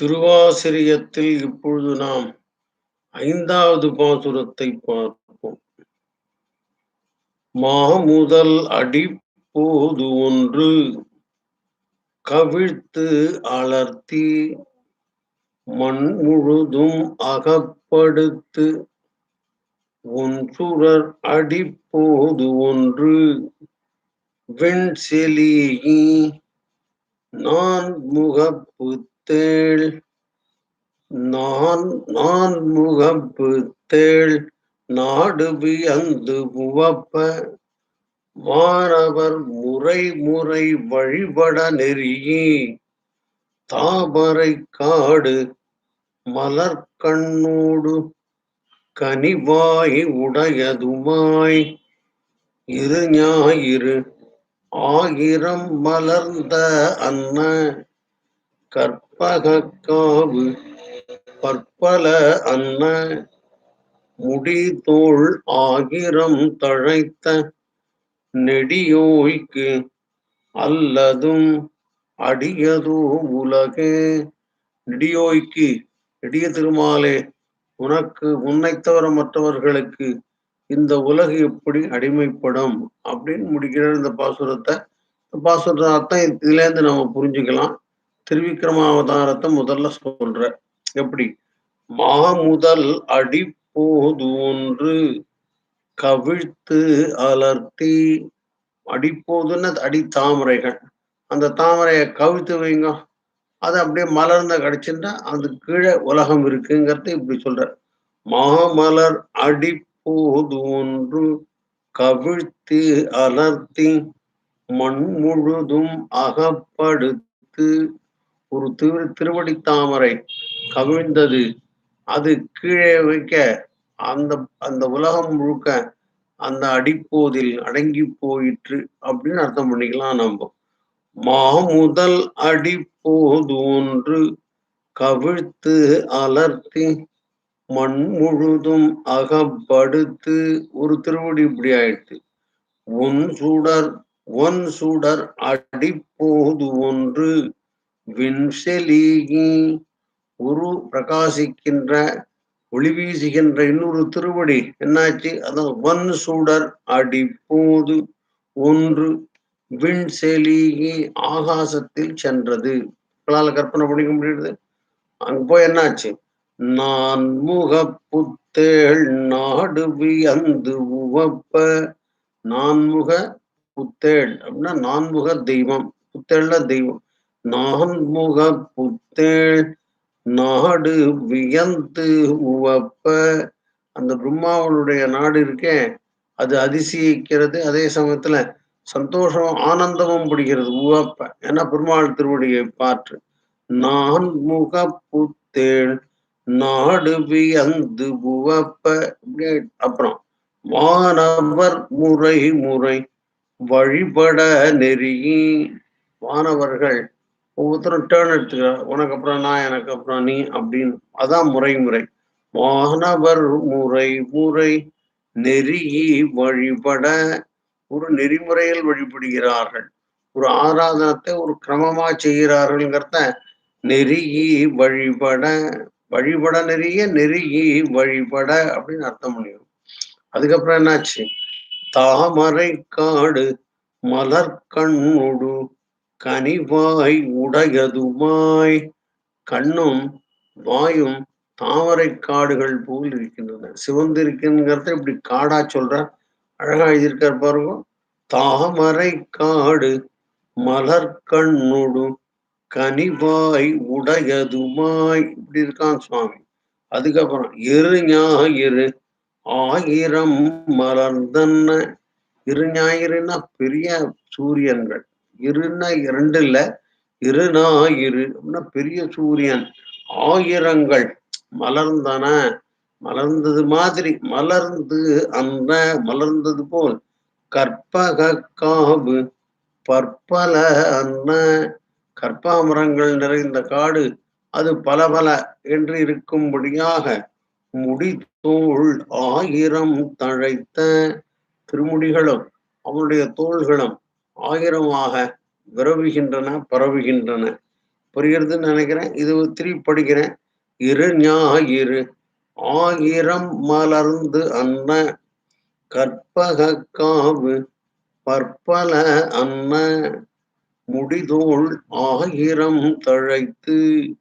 திருவாசிரியத்தில் இப்பொழுது நாம் ஐந்தாவது பாசுரத்தை பார்ப்போம். மாமுதல் அடிப்போது ஒன்று கவிழ்த்து அலர்த்தி மண் முழுதும் அகப்படுத்து ஒன்சுரர் அடிப்போது ஒன்று வெண் வெண்செலி நான் முகப்பு தேள் நான் நான் முகப்பு தேள் நாடு வியந்து முவப்ப வானவர் முறை முறை வழிபட நெறியே. தாமரை காடு மலர்கண்ணோடு கனிவாய் உடையதுமாய். இரு ஞாயிறு ஆயிரம் மலர்ந்த அன்ன. கற்ப பகக்காவு பற்பல அன்ன முடி தோள் தழைத்த நெடியோய்க்கு அல்லதும் அடியதோ உலகே. நெடியோய்க்கு நெடிய திருமாலே உனக்கு உன்னைத்தவர மற்றவர்களுக்கு இந்த உலகு எப்படி அடிமைப்படும்? அப்படின்னு முடிக்கிற இந்த பாசுரத்தை. பாசுரத்தை அர்த்தம் இதுல இருந்து நம்ம புரிஞ்சுக்கலாம். திருவிக்ரமாவதாரத்தை முதல்ல சொல்ற. எப்படி? மாமுதல் அடி ஒன்று கவிழ்த்து அலர்த்தி. அடிப்போதுன்னு அடி தாமரைகள். அந்த தாமரையை கவிழ்த்து வைங்க. அது அப்படியே மலர்ந்த கிடைச்சுட்டா அது கீழே உலகம் இருக்குங்கிறத இப்படி சொல்ற. மாமலர் அடிப்போது ஒன்று கவிழ்த்து அலர்த்தி. மண் முழுதும் அகப்படுத்து. ஒரு திரு திருவடி தாமரை கவிழ்ந்தது. அது கீழே வைக்க அந்த அந்த உலகம் முழுக்க அந்த அடிப்போதில் அடங்கி போயிற்று அப்படின்னு அர்த்தம் பண்ணிக்கலாம் நம்ம. மாமுதல் அடிப்போது ஒன்று கவிழ்த்து அலர்த்தி மண் முழுதும் அகப்படுத்து. ஒரு திருவடி இப்படி ஆயிடுச்சு. ஒன் சுடர் ஒன் சுடர் அடிப்போது ஒன்று விண்செலிகி உரு பிரகாசிக்கின்ற ஒளி வீசுகின்ற இன்னொரு திருவடி என்னாச்சு? அதான் ஒன் சூடர் அடிப்போது. ஒன்று விண்செலிகி ஆகாசத்தில் சென்றது. உங்களால் கற்பனை பண்ணிக்க முடியுது. அங்க போய் என்னாச்சு? நான் முகப்புத்தேள் நாடு வியந்து உவப்ப. நான்முக புத்தேள் அப்படின்னா நான்முக தெய்வம். புத்தேள்னா தெய்வம். நான்முக புத்தேள் நாடு வியந்து உவப்ப. அந்த பிரம்மாவனுடைய நாடு இருக்கே அது அதிசயிக்கிறது. அதே சமயத்துல சந்தோஷம் ஆனந்தமும் பிடிக்கிறது உவப்ப. ஏன்னா பெருமாள் திருவடியை பாற்று நான் முக புத்தேள் நாடு வியந்து உவப்ப. அப்புறம் வானவர் முறை முறை வழிபட நெறியி வானவர்கள் ஒவ்வொருத்தரும் டேர்ன் எடுத்துக்கிறார் உனக்கு அப்புறம் நான் எனக்கு அப்புறம் நீ அப்படின்னு. அதான் முறை முறை. மாணவர் முறை முறை நெறி வழிபட ஒரு நெறிமுறையில் வழிபடுகிறார்கள். ஒரு ஆராதனத்தை ஒரு கிரமமா செய்கிறார்கள்ங்கிறத நெருகி வழிபட வழிபட நெறிய நெருகி வழிபட அப்படின்னு அர்த்தம் பண்ணிடும் அதுக்கப்புறம் என்னாச்சு? தாமரை காடு மலர் கண்ணுடு கனிவாய் உடையதுமாய். கண்ணும் வாயும் தாமரை காடுகள் போல் இருக்கின்றன. சிவந்து இப்படி காடா சொல்ற. அழகா எழுதியிருக்கார் பாருங்க. தாமரை காடு மலர் கண்ணுடும் கனிவாய் உடையதுமாய். இப்படி இருக்கான் சுவாமி. அதுக்கப்புறம் இரு ஞாயிறு ஆயிரம் மலர்ந்தன்ன இரு ஞாயிறுனா பெரிய சூரியன்கள். இருன்னா இரண்டு இல்ல இரு அப்படின்னா பெரிய சூரியன். ஆயிரங்கள். மலர்ந்தன மலர்ந்தது மாதிரி மலர்ந்து அந்த மலர்ந்தது போல். கற்பக காவு பற்பல அன்ன கற்பாமரங்கள் நிறைந்த காடு அது பல பல என்று இருக்கும்படியாக முடித்தோள் ஆயிரம் தழைத்த திருமுடிகளும் அவனுடைய தோள்களும் ஆயிரமாக விரவுகின்றன பரவுகின்றன. புரிகிறதுன்னு நினைக்கிறேன். இது திருப்பி படிக்கிறேன். இரு ஞாயிறு. ஆயிரம் மலர்ந்து அன்ன கற்பக காவு பற்பல அன்ன முடிதோள் ஆயிரம் தழைத்து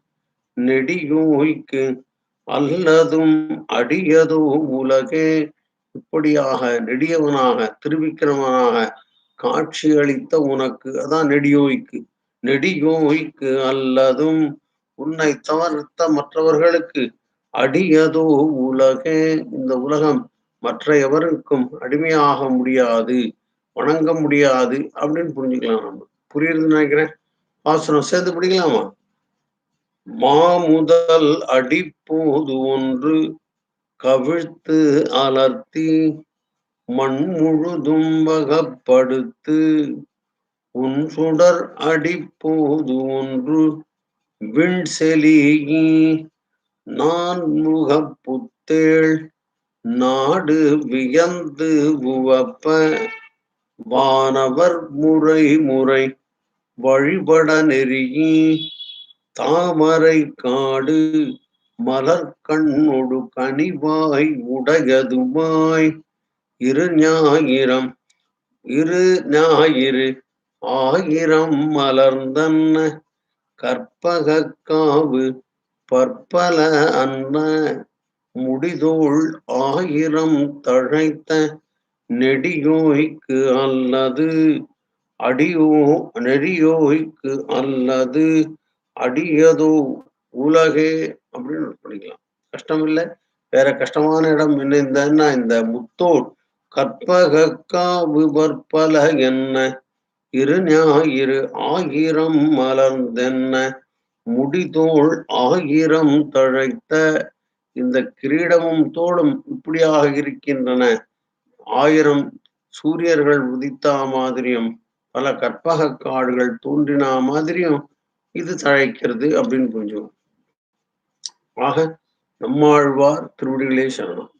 நெடியோய்க்கு அல்லதும் அடியதோ உலகே. இப்படியாக நெடியவனாக திருவிக்கிரமனாக காட்சி அளித்த உனக்கு. அதான் நெடியோய்க்கு. நெடியோய்க்கு அல்லதும் உன்னை தவிர்த்த மற்றவர்களுக்கு அடியதோ உலகே. இந்த உலகம் மற்ற எவருக்கும் அடிமையாக முடியாது வணங்க முடியாது அப்படின்னு புரிஞ்சுக்கலாம் நம்ம. புரியுதுன்னு நினைக்கிறேன். வாசனம் சேர்ந்து பிடிக்கலாமா? மாமுதல் அடிப்போது ஒன்று கவிழ்த்து அலர்த்தி மண் முழுதும் வகப்படுத்து உன் சுடர் அடிப்போது ஒன்று விண் செலியி நான் முகப்புத்தேள் நாடு வியந்து உவப்ப வானவர் முறை முறை வழிபட நெறியி தாமரை காடு மலர்கண்ணொடு கனிவாய் உடையதுமாய் இரு ஞாயிரம் இரு ஞாயிறு ஆயிரம் மலர்ந்தன்ன கற்பக காவு பற்பல அன்ன முடிதோள் ஆயிரம் தழைத்த நெடியோய்க்கு அல்லது அடியோ நெறியோய்க்கு அல்லது அடியதோ உலகே அப்படின்னு படிக்கலாம் கஷ்டம் இல்லை வேற கஷ்டமான இடம் என்ன? இந்த இந்த கற்பக காவு பற்பல என்ன? இரு ஞாயிறு ஆயிரம் மலர்ந்தென்ன? முடிதோள் ஆயிரம் தழைத்த? இந்த கிரீடமும் தோளும் இப்படியாக இருக்கின்றன. ஆயிரம் சூரியர்கள் உதித்தா மாதிரியும் பல கற்பக காடுகள் தோன்றினா மாதிரியும் இது தழைக்கிறது அப்படின்னு புரிஞ்சுக்கும் ஆக நம்மாழ்வார் திருவடிகளே சரணம்.